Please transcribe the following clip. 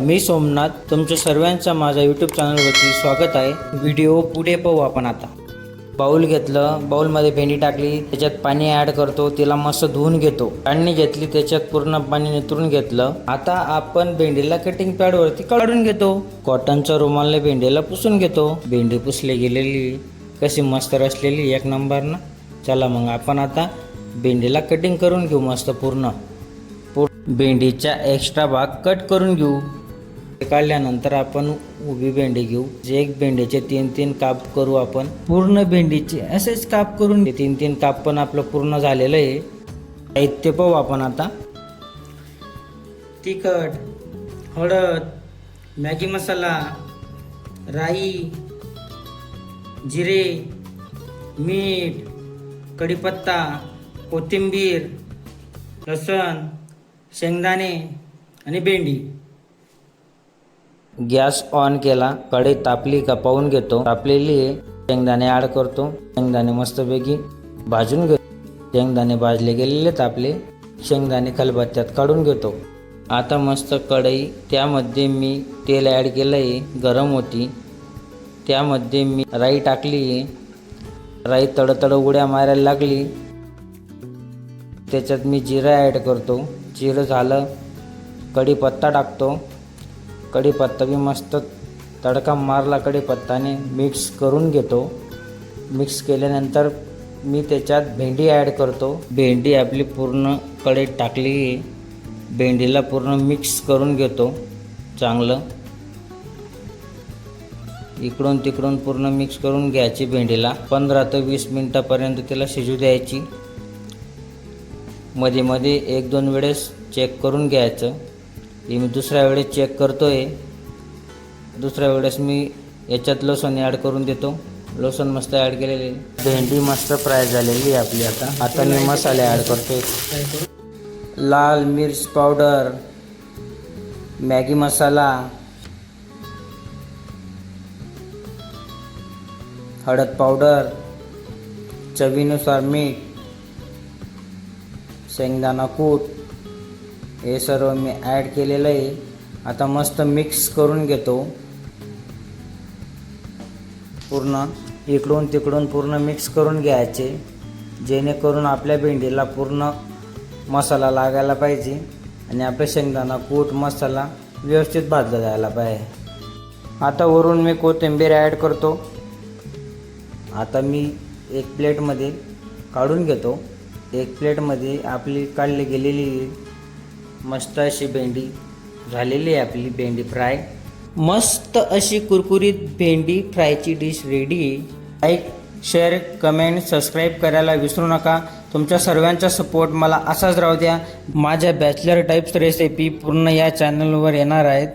मी सोमनाथ तुमच्या सर्वांचं माझ्या यूट्यूब चॅनलवरती स्वागत आहे. व्हिडिओ पुढे पाहू आपण आता. बाऊल घेतलं बाऊलमध्ये भेंडी टाकली त्याच्यात पाणी ॲड करतो तिला मस्त धुवून घेतो. पाणी घेतली त्याच्यात पूर्ण पाणी नितरून घेतलं. आता आपण भेंडीला कटिंग पॅडवरती काढून घेतो. कॉटनच्या रुमालने भेंडीला पुसून घेतो. भेंडी पुसली गेलेली कशी मस्त रचलेली एक नंबर ना. चला मग आपण आता भेंडीला कटिंग करून घेऊ मस्त पूर्ण. भेंडीचा एक्स्ट्रा भाग कट करून घेऊ. काढल्यानंतर आपण उभी भेंडी घेऊ. जे एक भेंडीचे तीन तीन काप करू आपण. पूर्ण भेंडीचे असेच काप करून तीन तीन काप पण आपलं पूर्ण झालेलं आहे. साहित्य पाहू आपण आता. तिखट हळद मॅगी मसाला राई जिरे मीठ कढीपत्ता कोथिंबीर लसण शेंगदाणे आणि भेंडी. गॅस ऑन केला कढई तापली का पाहून घेतो. तापलेली आहे. शेंगदाणे ॲड करतो. शेंगदाणे मस्तपैकी भाजून घेतो. शेंगदाणे भाजले गेलेले तापले शेंगदाणे खलबत्त्यात काढून घेतो. आता मस्त कढई त्यामध्ये मी तेल ॲड केलं आहे. गरम होती. त्यामध्ये मी राई टाकली आहे. राई तडतड उड्या मारायला लागली. त्याच्यात मी जिरा ॲड करतो. जिरं झालं कढीपत्ता टाकतो. कढीपत्ता बी मस्त तडका मारला कढीपत्ताने मिक्स करून घेतो. मिक्स केल्यानंतर मी त्याच्यात भेंडी ॲड करतो. भेंडी आपली पूर्ण कढईत टाकली भेंडीला पूर्ण मिक्स करून घेतो. चांगलं. इकडून तिकडून पूर्ण मिक्स करून घ्यायची भेंडीला. पंधरा ते वीस मिनटापर्यंत त्याला शिजू द्यायची. मध्ये मध्ये एक दोन वेळेस चेक करून घ्यायचं. हे मी दुसऱ्या वेळेस चेक करतो आहे दुसऱ्या वेळेस मी याच्यात लसूण ॲड करून देतो. लसूण मस्त ॲड केलेले. भेंडी मस्त फ्राय झालेली आहे आपली आता. आता मी मसाले ॲड करतो लाल मिर्च पावडर मॅगी मसाला हळद पावडर चवीनुसार मीठ शेंगदाणा कूट हे सर्व मी ॲड केलेलं आहे. आता मस्त मिक्स करून घेतो. पूर्ण इकडून तिकडून पूर्ण मिक्स करून घ्यायचे जेणेकरून आपल्या भेंडीला पूर्ण मसाला लागायला पाहिजे आणि आपल्या शेंगदाणा कूट मसाला व्यवस्थित भाजला जायला पाहिजे. आता वरून मी कोथिंबीर ॲड करतो. आता मी एक प्लेटमध्ये काढून घेतो. एक प्लेटमध्ये आपली काढली गेलेली मस्त अशी भेंडी झालेली आहे आपली भेंडी फ्राय. मस्त अशी कुरकुरीत भेंडी फ्रायची dish ready like share comment subscribe करायला विसरू नका. तुमच्या सर्वांचा सपोर्ट मला असाच राहू द्या. माझ्या बॅचलर टाईप्स रेसिपी पूर्ण या चॅनलवर येणार आहेत.